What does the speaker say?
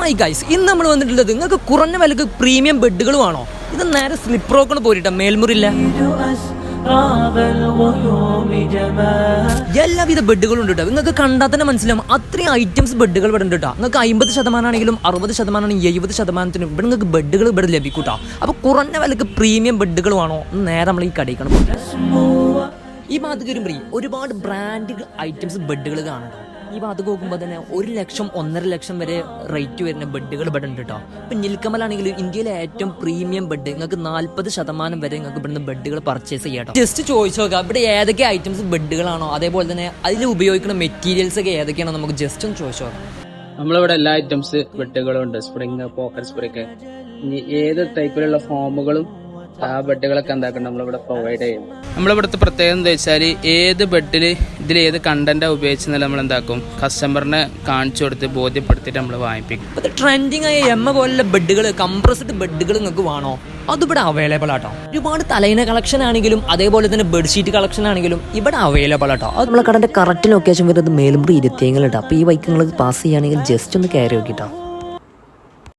My guys ഇന്ന് നമ്മൾ വന്നിട്ടുള്ളത് നിങ്ങൾക്ക് കുറഞ്ഞ വിലക്ക് പ്രീമിയം ബെഡുകളും ഇത് നേരെ സ്ലിപ്പ് റോക്കണ് പോരിട്ട മേൽമുറില്ല. എല്ലാവിധ ബെഡുകളും ഉണ്ട് കേട്ടോ. നിങ്ങൾക്ക് കണ്ടാൽ തന്നെ മനസ്സിലാവും അത്രയും ഐറ്റംസ് ബെഡുകൾ ഇവിടെ ഉണ്ട് കേട്ടോ. നിങ്ങൾക്ക് അമ്പത് ശതമാനമാണെങ്കിലും അറുപത് ശതമാനം എഴുപത് ശതമാനത്തിനും ഇവിടെ നിങ്ങൾക്ക് ബെഡുകൾ ഇവിടെ ലഭിക്കും കേട്ടോ. അപ്പോൾ കുറഞ്ഞ വിലക്ക് പ്രീമിയം ബെഡുകളും നേരെ നമ്മൾ ഈ കടിക്കണം ഈ ഭാഗത്തേക്ക് ഒരുപാട് ബ്രാൻഡ് ഐറ്റംസ് ബെഡുകൾ കാണുന്നുണ്ടോ? ഈ ഭാഗത്ത് നോക്കുമ്പോൾ തന്നെ ഒരു ലക്ഷം ഒന്നര ലക്ഷം വരെ റേറ്റ് വരുന്ന ബെഡുകൾ ഇവിടെ ഉണ്ട് കേട്ടോ ഇപ്പൊ നിൽക്കമലാണെങ്കിൽ ഇന്ത്യയിലെ ഏറ്റവും പ്രീമിയം ബെഡ് നിങ്ങൾക്ക് നാല്പത് ശതമാനം വരെ നിങ്ങൾക്ക് ഇവിടുന്ന് ബെഡുകൾ പർച്ചേസ് ചെയ്യാം ജസ്റ്റ് ചോദിച്ചു നോക്കാം ഇവിടെ ഏതൊക്കെ ഐറ്റംസ് ബെഡുകളാണോ? അതേപോലെ തന്നെ അതിൽ ഉപയോഗിക്കുന്ന മെറ്റീരിയൽസ് ഒക്കെ ഏതൊക്കെയാണോ നമുക്ക് ജസ്റ്റ് ഒന്ന് ചോദിച്ചു നോക്കാം. നമ്മളിവിടെ എല്ലാ ഐറ്റംസ് ബെഡുകളും ഉണ്ട്. സ്പ്രിങ് പോക്കറ്റ് സ്പ്രിങ് ഏത് ടൈപ്പിലുള്ള ഫോമുകളും ആ ബെഡുകളൊക്കെ എന്താക്കണം? നമ്മളിവിടെ പ്രൊവൈഡ് ചെയ്യും. നമ്മളിവിടുത്തെ പ്രത്യേകത എന്താ വെച്ചാൽ ഏത് ബെഡിൽ ഇതിൽ ഏത് കണ്ടന്റ് ഉപയോഗിച്ചെന്നാൽ നമ്മൾ എന്താക്കും കസ്റ്റമറിനെ കാണിച്ചു കൊടുത്ത് ബോധ്യപ്പെടുത്തിയിട്ട് നമ്മൾ വാങ്ങിപ്പിക്കും. ഇപ്പോഴത്തെ ട്രെൻഡിങ് ആയ എമ്മ പോലുള്ള ബെഡുകൾ കംപ്രസ്ഡ് ബെഡുകൾ നിങ്ങൾക്ക് വേണോ? അതിവിടെ അവൈലബിൾ ആട്ടോ. ഒരുപാട് തലയിന കളക്ഷൻ ആണെങ്കിലും അതേപോലെ തന്നെ ബെഡ്ഷീറ്റ് കളക്ഷൻ ആണെങ്കിലും ഇവിടെ അവൈലബിൾ ആട്ടോ. അത് നമ്മളെ കടന്റെ കറക്റ്റ് ലൊക്കേഷൻ വരുന്നത് മേലുമ്പ് ഇരുത്തിയങ്ങളുണ്ട് അപ്പോൾ ഈ ബൈക്ക് നിങ്ങൾ പാസ് ചെയ്യുകയാണെങ്കിൽ ജസ്റ്റ് ഒന്ന് കയറി നോക്കിട്ടോ.